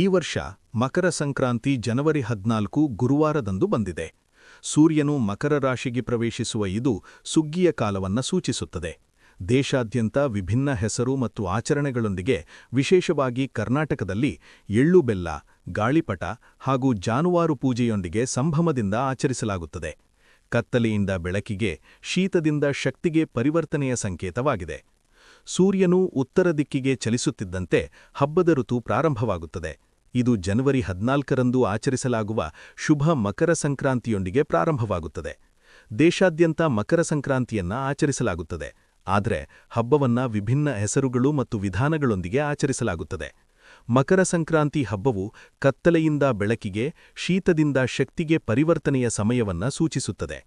ಈ ವರ್ಷ ಮಕರ ಸಂಕ್ರಾಂತಿ ಜನವರಿ ಹದಿನಾಲ್ಕು ಗುರುವಾರದಂದು ಬಂದಿದೆ. ಸೂರ್ಯನು ಮಕರ ರಾಶಿಗೆ ಪ್ರವೇಶಿಸುವ ಇದು ಸುಗ್ಗಿಯ ಕಾಲವನ್ನ ಸೂಚಿಸುತ್ತದೆ. ದೇಶಾದ್ಯಂತ ವಿಭಿನ್ನ ಹೆಸರು ಮತ್ತು ಆಚರಣೆಗಳೊಂದಿಗೆ ವಿಶೇಷವಾಗಿ ಕರ್ನಾಟಕದಲ್ಲಿ ಎಳ್ಳು ಬೆಲ್ಲ, ಗಾಳಿಪಟ ಹಾಗೂ ಜಾನುವಾರು ಪೂಜೆಯೊಂದಿಗೆ ಸಂಭ್ರಮದಿಂದ ಆಚರಿಸಲಾಗುತ್ತದೆ. ಕತ್ತಲೆಯಿಂದ ಬೆಳಕಿಗೆ, ಶೀತದಿಂದ ಶಕ್ತಿಗೆ ಪರಿವರ್ತನೆಯ ಸಂಕೇತವಾಗಿದೆ. ಸೂರ್ಯನು ಉತ್ತರ ದಿಕ್ಕಿಗೆ ಚಲಿಸುತ್ತಿದ್ದಂತೆ ಹಬ್ಬದ ಋತು ಪ್ರಾರಂಭವಾಗುತ್ತದೆ. ಇದು ಜನವರಿ ಹದಿನಾಲ್ಕರಂದು ಆಚರಿಸಲಾಗುವ ಶುಭ ಮಕರ ಸಂಕ್ರಾಂತಿಯೊಂದಿಗೆ ಪ್ರಾರಂಭವಾಗುತ್ತದೆ. ದೇಶಾದ್ಯಂತ ಮಕರ ಸಂಕ್ರಾಂತಿಯನ್ನ ಆಚರಿಸಲಾಗುತ್ತದೆ. ಆದರೆ ಹಬ್ಬವನ್ನ ವಿಭಿನ್ನ ಹೆಸರುಗಳು ಮತ್ತು ವಿಧಾನಗಳೊಂದಿಗೆ ಆಚರಿಸಲಾಗುತ್ತದೆ. ಮಕರ ಸಂಕ್ರಾಂತಿ ಹಬ್ಬವು ಕತ್ತಲೆಯಿಂದ ಬೆಳಕಿಗೆ, ಶೀತದಿಂದ ಶಕ್ತಿಗೆ ಪರಿವರ್ತನೆಯ ಸಮಯವನ್ನ ಸೂಚಿಸುತ್ತದೆ.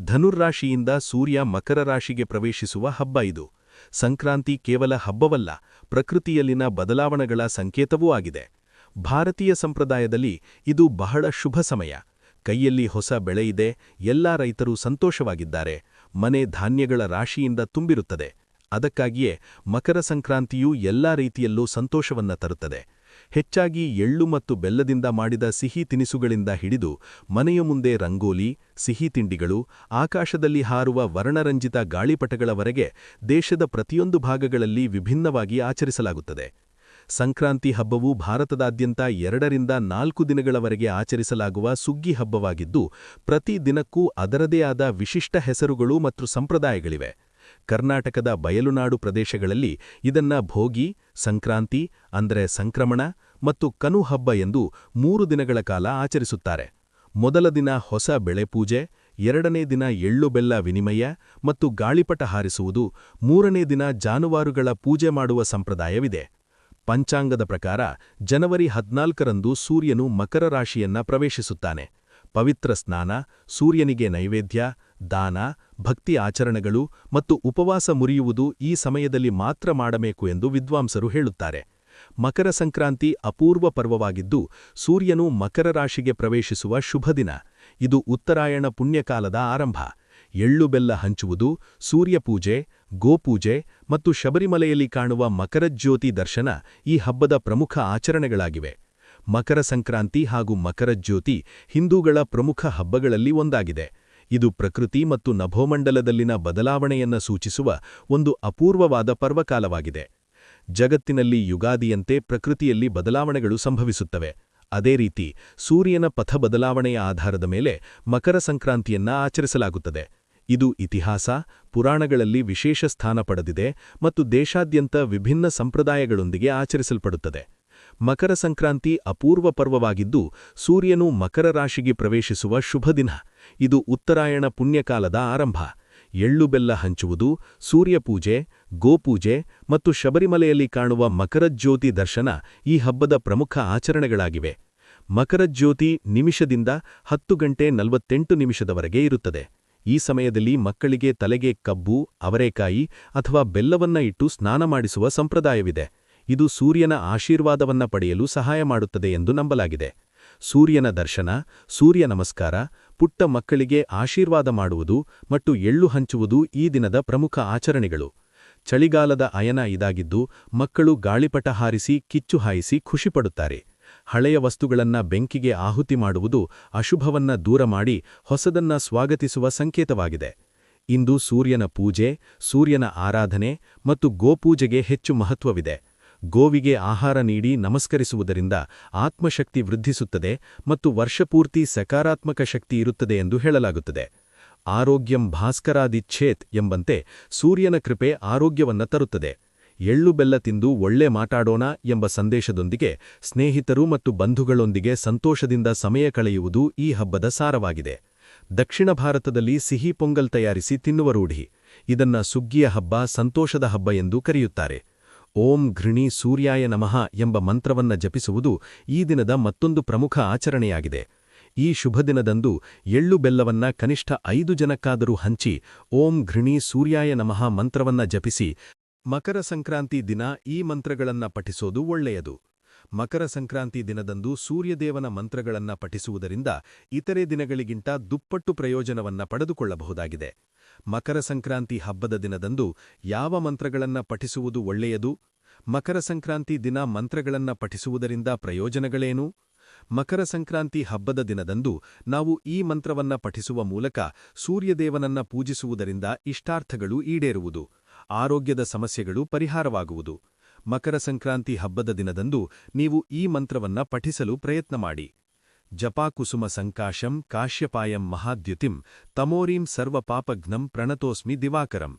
ಧನುರ್ರಾಶಿಯಿಂದ ಸೂರ್ಯ ಮಕರ ರಾಶಿಗೆ ಪ್ರವೇಶಿಸುವ ಹಬ್ಬ ಇದು. ಸಂಕ್ರಾಂತಿ ಕೇವಲ ಹಬ್ಬವಲ್ಲ, ಪ್ರಕೃತಿಯಲ್ಲಿನ ಬದಲಾವಣೆಗಳ ಸಂಕೇತವೂ ಆಗಿದೆ. ಭಾರತೀಯ ಸಂಪ್ರದಾಯದಲ್ಲಿ ಇದು ಬಹಳ ಶುಭ ಸಮಯ. ಕೈಯಲ್ಲಿ ಹೊಸ ಬೆಳೆಯಿದೆ ಎಲ್ಲಾ ರೈತರು ಸಂತೋಷವಾಗಿದ್ದಾರೆ, ಮನೆ ಧಾನ್ಯಗಳ ರಾಶಿಯಿಂದ ತುಂಬಿರುತ್ತದೆ. ಅದಕ್ಕಾಗಿಯೇ ಮಕರ ಸಂಕ್ರಾಂತಿಯು ಎಲ್ಲಾ ರೀತಿಯಲ್ಲೂ ಸಂತೋಷವನ್ನ ತರುತ್ತದೆ. ಹೆಚ್ಚಾಗಿ ಎಳ್ಳು ಮತ್ತು ಬೆಲ್ಲದಿಂದ ಮಾಡಿದ ಸಿಹಿ ತಿನಿಸುಗಳಿಂದ ಹಿಡಿದು ಮನೆಯ ಮುಂದೆ ರಂಗೋಲಿ, ಸಿಹಿ ತಿಂಡಿಗಳು, ಆಕಾಶದಲ್ಲಿ ಹಾರುವ ವರ್ಣರಂಜಿತ ಗಾಳಿಪಟಗಳವರೆಗೆ ದೇಶದ ಪ್ರತಿಯೊಂದು ಭಾಗಗಳಲ್ಲಿ ವಿಭಿನ್ನವಾಗಿ ಆಚರಿಸಲಾಗುತ್ತದೆ. ಸಂಕ್ರಾಂತಿ ಹಬ್ಬವು ಭಾರತದಾದ್ಯಂತ ಎರಡರಿಂದ ನಾಲ್ಕು ದಿನಗಳವರೆಗೆ ಆಚರಿಸಲಾಗುವ ಸುಗ್ಗಿ ಹಬ್ಬವಾಗಿದ್ದು, ಪ್ರತಿ ದಿನಕ್ಕೂ ಅದರದೇ ಆದ ವಿಶಿಷ್ಟ ಹೆಸರುಗಳು ಮತ್ತು ಸಂಪ್ರದಾಯಗಳಿವೆ. ಕರ್ನಾಟಕದ ಬಯಲುನಾಡು ಪ್ರದೇಶಗಳಲ್ಲಿ ಇದನ್ನ ಭೋಗಿ, ಸಂಕ್ರಾಂತಿ, ಅಂದರೆ ಸಂಕ್ರಮಣ ಮತ್ತು ಕನು ಹಬ್ಬ ಎಂದು ಮೂರು ದಿನಗಳ ಕಾಲ ಆಚರಿಸುತ್ತಾರೆ. ಮೊದಲ ದಿನ ಹೊಸ ಬೆಳೆ ಪೂಜೆ, ಎರಡನೇ ದಿನ ಎಳ್ಳು ಬೆಲ್ಲ ವಿನಿಮಯ ಮತ್ತು ಗಾಳಿಪಟ ಹಾರಿಸುವುದು, ಮೂರನೇ ದಿನ ಜಾನುವಾರುಗಳ ಪೂಜೆ ಮಾಡುವ ಸಂಪ್ರದಾಯವಿದೆ. ಪಂಚಾಂಗದ ಪ್ರಕಾರ ಜನವರಿ ಹದ್ನಾಲ್ಕರಂದು ಸೂರ್ಯನು ಮಕರ ರಾಶಿಯನ್ನ ಪ್ರವೇಶಿಸುತ್ತಾನೆ. ಪವಿತ್ರ ಸ್ನಾನ, ಸೂರ್ಯನಿಗೆ ನೈವೇದ್ಯ ದಾನ, ಭಕ್ತಿ ಆಚರಣೆಗಳು ಮತ್ತು ಉಪವಾಸ ಮುರಿಯುವುದು ಈ ಸಮಯದಲ್ಲಿ ಮಾತ್ರ ಮಾಡಬೇಕು ಎಂದು ವಿದ್ವಾಂಸರು ಹೇಳುತ್ತಾರೆ. ಮಕರ ಸಂಕ್ರಾಂತಿ ಅಪೂರ್ವ ಪರ್ವವಾಗಿದ್ದು, ಸೂರ್ಯನು ಮಕರ ರಾಶಿಗೆ ಪ್ರವೇಶಿಸುವ ಶುಭದಿನ ಇದು ಉತ್ತರಾಯಣ ಪುಣ್ಯಕಾಲದ ಆರಂಭ. ಎಳ್ಳು ಬೆಲ್ಲ ಹಂಚುವುದು ಸೂರ್ಯಪೂಜೆ ಗೋಪೂಜೆ ಮತ್ತು ಶಬರಿಮಲೆಯಲ್ಲಿ ಕಾಣುವ ಮಕರಜ್ಯೋತಿ ದರ್ಶನ ಈ ಹಬ್ಬದ ಪ್ರಮುಖ ಆಚರಣೆಗಳಾಗಿವೆ. ಮಕರ ಸಂಕ್ರಾಂತಿ ಹಾಗೂ ಮಕರಜ್ಯೋತಿ ಹಿಂದೂಗಳ ಪ್ರಮುಖ ಹಬ್ಬಗಳಲ್ಲಿ ಒಂದಾಗಿದೆ. ಇದು ಪ್ರಕೃತಿ ಮತ್ತು ನಭೋಮಂಡಲದಲ್ಲಿನ ಬದಲಾವಣೆಯನ್ನ ಸೂಚಿಸುವ ಒಂದು ಅಪೂರ್ವವಾದ ಪರ್ವಕಾಲವಾಗಿದೆ. ಜಗತ್ತಿನಲ್ಲಿ ಯುಗಾದಿಯಂತೆ ಪ್ರಕೃತಿಯಲ್ಲಿ ಬದಲಾವಣೆಗಳು ಸಂಭವಿಸುತ್ತವೆ. ಅದೇ ರೀತಿ ಸೂರ್ಯನ ಪಥ ಬದಲಾವಣೆಯ ಆಧಾರದ ಮೇಲೆ ಮಕರ ಸಂಕ್ರಾಂತಿಯನ್ನ ಆಚರಿಸಲಾಗುತ್ತದೆ. ಇದು ಇತಿಹಾಸ, ಪುರಾಣಗಳಲ್ಲಿ ವಿಶೇಷ ಸ್ಥಾನ ಪಡೆದಿದೆ ಮತ್ತು ದೇಶಾದ್ಯಂತ ವಿಭಿನ್ನ ಸಂಪ್ರದಾಯಗಳೊಂದಿಗೆ ಆಚರಿಸಲ್ಪಡುತ್ತದೆ. ಮಕರ ಸಂಕ್ರಾಂತಿ ಅಪೂರ್ವ ಪರ್ವವಾಗಿದ್ದು, ಸೂರ್ಯನು ಮಕರ ರಾಶಿಗೆ ಪ್ರವೇಶಿಸುವ ಶುಭದಿನ ಇದು ಉತ್ತರಾಯಣ ಪುಣ್ಯಕಾಲದ ಆರಂಭ. ಎಳ್ಳು ಬೆಲ್ಲ ಹಂಚುವುದು ಸೂರ್ಯಪೂಜೆ ಗೋಪೂಜೆ ಮತ್ತು ಶಬರಿಮಲೆಯಲ್ಲಿ ಕಾಣುವ ಮಕರಜ್ಯೋತಿ ದರ್ಶನ ಈ ಹಬ್ಬದ ಪ್ರಮುಖ ಆಚರಣೆಗಳಾಗಿವೆ. ಮಕರಜ್ಯೋತಿ ನಿಮಿಷದಿಂದ ಹತ್ತು ಗಂಟೆ ನಲವತ್ತೆಂಟು ನಿಮಿಷದವರೆಗೆ ಇರುತ್ತದೆ. ಈ ಸಮಯದಲ್ಲಿ ಮಕ್ಕಳಿಗೆ ತಲೆಗೆ ಕಬ್ಬು, ಅವರೇಕಾಯಿ ಅಥವಾ ಬೆಲ್ಲವನ್ನ ಇಟ್ಟು ಸ್ನಾನ ಮಾಡಿಸುವ ಸಂಪ್ರದಾಯವಿದೆ. ಇದು ಸೂರ್ಯನ ಆಶೀರ್ವಾದವನ್ನ ಪಡೆಯಲು ಸಹಾಯ ಮಾಡುತ್ತದೆ ಎಂದು ನಂಬಲಾಗಿದೆ. ಸೂರ್ಯನ ದರ್ಶನ, ಸೂರ್ಯ ನಮಸ್ಕಾರ, ಪುಟ್ಟ ಮಕ್ಕಳಿಗೆ ಆಶೀರ್ವಾದ ಮಾಡುವುದು ಮತ್ತು ಎಳ್ಳು ಹಂಚುವುದು ಈ ದಿನದ ಪ್ರಮುಖ ಆಚರಣೆಗಳು. ಚಳಿಗಾಲದ ಅಯನ ಇದಾಗಿದ್ದು, ಮಕ್ಕಳು ಗಾಳಿಪಟ ಹಾರಿಸಿ, ಕಿಚ್ಚು ಹಾಯಿಸಿ ಖುಷಿಪಡುತ್ತಾರೆ ಹಳೆಯ ವಸ್ತುಗಳನ್ನ ಬೆಂಕಿಗೆ ಆಹುತಿ ಮಾಡುವುದು ಅಶುಭವನ್ನ ದೂರ ಮಾಡಿ ಹೊಸದನ್ನ ಸ್ವಾಗತಿಸುವ ಸಂಕೇತವಾಗಿದೆ. ಇಂದು ಸೂರ್ಯನ ಪೂಜೆ, ಸೂರ್ಯನ ಆರಾಧನೆ ಮತ್ತು ಗೋಪೂಜೆಗೆ ಹೆಚ್ಚು ಮಹತ್ವವಿದೆ. ಗೋವಿಗೆ ಆಹಾರ ನೀಡಿ ನಮಸ್ಕರಿಸುವುದರಿಂದ ಆತ್ಮಶಕ್ತಿ ವೃದ್ಧಿಸುತ್ತದೆ ಮತ್ತು ವರ್ಷಪೂರ್ತಿ ಸಕಾರಾತ್ಮಕ ಶಕ್ತಿ ಇರುತ್ತದೆ ಎಂದು ಹೇಳಲಾಗುತ್ತದೆ. ಆರೋಗ್ಯಂ ಭಾಸ್ಕರಾದಿಚ್ಛೇತ್ ಎಂಬಂತೆ ಸೂರ್ಯನ ಕೃಪೆ ಆರೋಗ್ಯವನ್ನ ತರುತ್ತದೆ. ಎಳ್ಳು ಬೆಲ್ಲ ತಿಂದು ಒಳ್ಳೆ ಮಾತಾಡೋಣ ಎಂಬ ಸಂದೇಶದೊಂದಿಗೆ ಸ್ನೇಹಿತರು ಮತ್ತು ಬಂಧುಗಳೊಂದಿಗೆ ಸಂತೋಷದಿಂದ ಸಮಯ ಕಳೆಯುವುದು ಈ ಹಬ್ಬದ ಸಾರವಾಗಿದೆ. ದಕ್ಷಿಣ ಭಾರತದಲ್ಲಿ ಸಿಹಿ ಪೊಂಗಲ್ ತಯಾರಿಸಿ ತಿನ್ನುವ ರೂಢಿ ಇದನ್ನ ಸುಗ್ಗಿಯ ಹಬ್ಬ, ಸಂತೋಷದ ಹಬ್ಬ ಎಂದು ಕರೆಯುತ್ತಾರೆ. ಓಂ ಘೃಣಿ ಸೂರ್ಯಾಯ ನಮಃ ಎಂಬ ಮಂತ್ರವನ್ನ ಜಪಿಸುವುದು ಈ ದಿನದ ಮತ್ತೊಂದು ಪ್ರಮುಖ ಆಚರಣೆಯಾಗಿದೆ. ಈ ಶುಭ ದಿನದಂದು ಎಳ್ಳು ಬೆಲ್ಲವನ್ನ ಕನಿಷ್ಠ ಐದು ಜನಕ್ಕಾದರೂ ಹಂಚಿ ಓಂ ಘೃಣಿ ಸೂರ್ಯಾಯ ನಮಃ ಮಂತ್ರವನ್ನ ಜಪಿಸಿ ಮಕರ ಸಂಕ್ರಾಂತಿ ದಿನ ಈ ಮಂತ್ರಗಳನ್ನ ಪಠಿಸೋದು ಒಳ್ಳೆಯದು. ಮಕರ ಸಂಕ್ರಾಂತಿ ದಿನದಂದು ಸೂರ್ಯದೇವನ ಮಂತ್ರಗಳನ್ನ ಪಠಿಸುವುದರಿಂದ ಇತರೆ ದಿನಗಳಿಗಿಂತ ದುಪ್ಪಟ್ಟು ಪ್ರಯೋಜನವನ್ನ ಪಡೆದುಕೊಳ್ಳಬಹುದಾಗಿದೆ. ಮಕರ ಸಂಕ್ರಾಂತಿ ಹಬ್ಬದ ದಿನದಂದು ಯಾವ ಮಂತ್ರಗಳನ್ನ ಪಠಿಸುವುದು ಒಳ್ಳೆಯದು? ಮಕರ ಸಂಕ್ರಾಂತಿ ದಿನ ಮಂತ್ರಗಳನ್ನ ಪಠಿಸುವುದರಿಂದ ಪ್ರಯೋಜನಗಳೇನು? ಮಕರ ಸಂಕ್ರಾಂತಿ ಹಬ್ಬದ ದಿನದಂದು ನಾವು ಈ ಮಂತ್ರವನ್ನ ಪಠಿಸುವ ಮೂಲಕ ಸೂರ್ಯದೇವನನ್ನ ಪೂಜಿಸುವುದರಿಂದ ಇಷ್ಟಾರ್ಥಗಳು ಈಡೇರುವುದು, ಆರೋಗ್ಯದ ಸಮಸ್ಯೆಗಳು ಪರಿಹಾರವಾಗುವುದು. ಮಕರ ಸಂಕ್ರಾಂತಿ ಹಬ್ಬದ ದಿನದಂದು ನೀವು ಈ ಮಂತ್ರವನ್ನ ಪಠಿಸಲು ಪ್ರಯತ್ನ ಮಾಡಿ. जपाकुसुम संकाशम काश्यपायम महाद्युतिं तमोरीम सर्वपापघ्नम प्रणतोऽस्मि दिवाकरम।